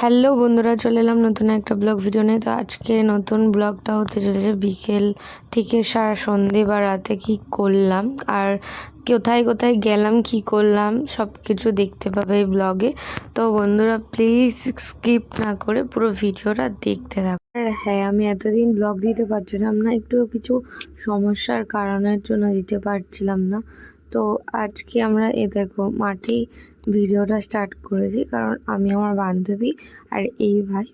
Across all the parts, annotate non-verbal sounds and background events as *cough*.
Hello বন্ধুরা, চলে এলাম নতুন একটা ব্লগ ভিডিও নিয়ে। তো আজকে নতুন ব্লগটা হতে চলেছে বিকেল থেকে সারা সন্ধে বা রাতে কি করলাম আর কোথায় কোথায় গেলাম, কি করলাম সব কিছু দেখতে পাবে এই ব্লগে। তো বন্ধুরা প্লিজ স্কিপ না করে পুরো ভিডিওটা দেখতে থাকো। আর হ্যাঁ আমি এতদিন ব্লগ দিতে পারছিলাম না একটু কিছু সমস্যার কারণের জন্য দিতে পারছিলাম না। তো আজকে আমরা এ দেখো মাঠেই ভিডিওটা স্টার্ট করেছি, কারণ আমি আমার বান্ধবী আর এই ভাই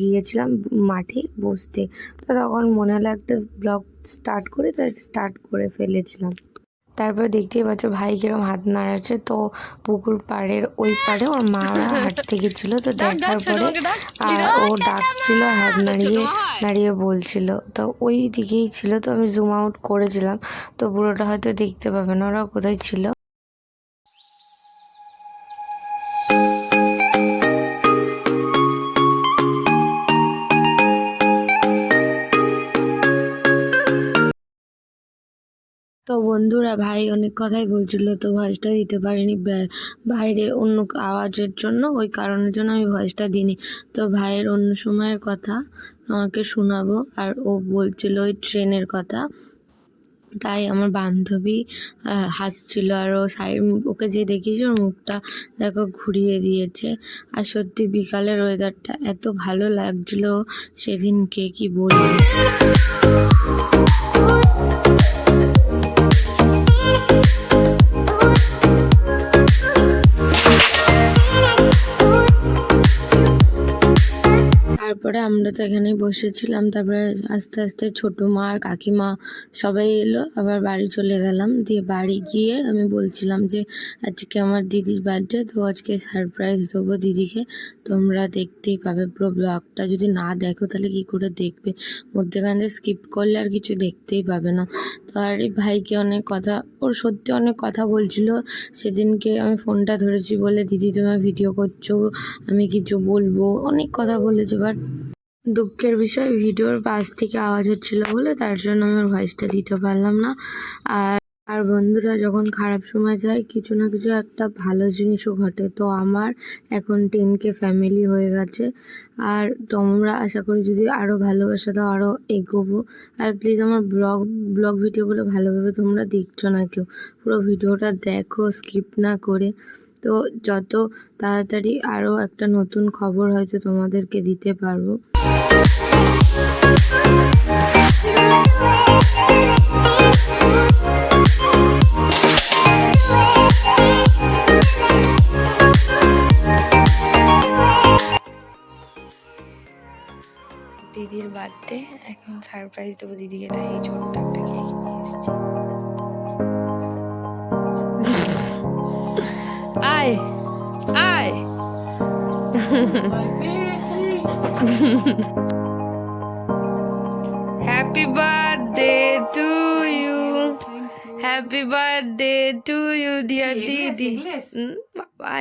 গিয়েছিলাম মাঠে বসতে। তো তখন মনে হলো একটা ব্লগ স্টার্ট করে, তাই স্টার্ট করে ফেলেছিলাম। তারপর দেখতেই পাচ্ছ ভাই কিরম হাত নাড়াচ্ছে। তো পুকুর পাড়ের ওই পাড়ে ওর মারা হাঁটতে গেছিল তো দেখার পরে আর ও ডাকছিল হাত নাড়িয়ে নাড়িয়ে বলছিল। তো ওই দিকেই ছিল তো আমি জুম আউট করেছিলাম তো পুরোটা হয়তো দেখতে পাবে না ওরা কোথায় ছিল। তো বন্ধুরা, ভাই অনেক কথাই বলছিল, তো ভয়েসটা দিতে পারিনি। বাইরে অন্য আওয়াজের জন্য, ওই কারণের জন্য আমি ভয়েসটা দিইনি। তো ভাইয়ের অন্য সময়ের কথা আমাকে শোনাবো, আর ও বলছিল ওই ট্রেনের কথা। তাই আমার বান্ধবী হাসছিল, আর ও সাইড ওকে যে দেখিয়েছে ওর মুখটা, দেখো, ঘুরিয়ে দিয়েছে। আর সত্যি বিকালের ওয়েদারটা এত ভালো লাগছিল, সেদিনকে কি বলব? তারপরে আমরা তো এখানে বসেছিলাম, তারপরে আস্তে আস্তে ছোটো মা আর কাকিমা সবাই এলো, আবার বাড়ি চলে গেলাম। দিয়ে বাড়ি গিয়ে আমি বলছিলাম যে, আজকে আমার দিদির বার্থডে, তো আজকে সারপ্রাইজ দেবো দিদিকে। তোমরা দেখতেই পাবে পুরো ব্লগটা। যদি না দেখো, তাহলে কি করে দেখবে? মধ্যেখান দিয়ে স্কিপ করলে আর কিছু দেখতেই পাবে না। তো আর ভাইকে অনেক কথা, ওর সত্যি অনেক কথা বলছিল। সেদিনকে আমি ফোনটা ধরেছি বলে, দিদি তোমার ভিডিও করছ, আমি কিছু বলব। অনেক কথা বলেছে, বাট দুঃখের বিষয়, ভিডিওর পাশ থেকে আওয়াজ হচ্ছিল বলে তার জন্য আমার ভয়েসটা দিতে পারলাম না। আর আর বন্ধুরা, যখন খারাপ সময় যায়, কিছু না কিছু একটা ভালো জিনিসও ঘটে। তো আমার এখন টেনকে ফ্যামিলি হয়ে গেছে। আর তোমরা আশা করি যদি আরও ভালোবাসা দাও আরও এগোবো। আর প্লিজ আমার ব্লগ ব্লগ ভিডিওগুলো ভালোভাবে তোমরা দেখছ না কেউ। পুরো ভিডিওটা দেখো স্কিপ না করে। তো যত তাড়াতাড়ি আরও একটা নতুন খবর হয়তো তোমাদেরকে দিতে পারব। দিদির বার্থডে এখন সারপ্রাইজ দেবো দিদিকে, তাই এই ছোট্ট একটা কেক নিয়ে এসেছি। আয় আয়। *laughs* happy birthday to you happy birthday to you dear দিদি হুম, বাবা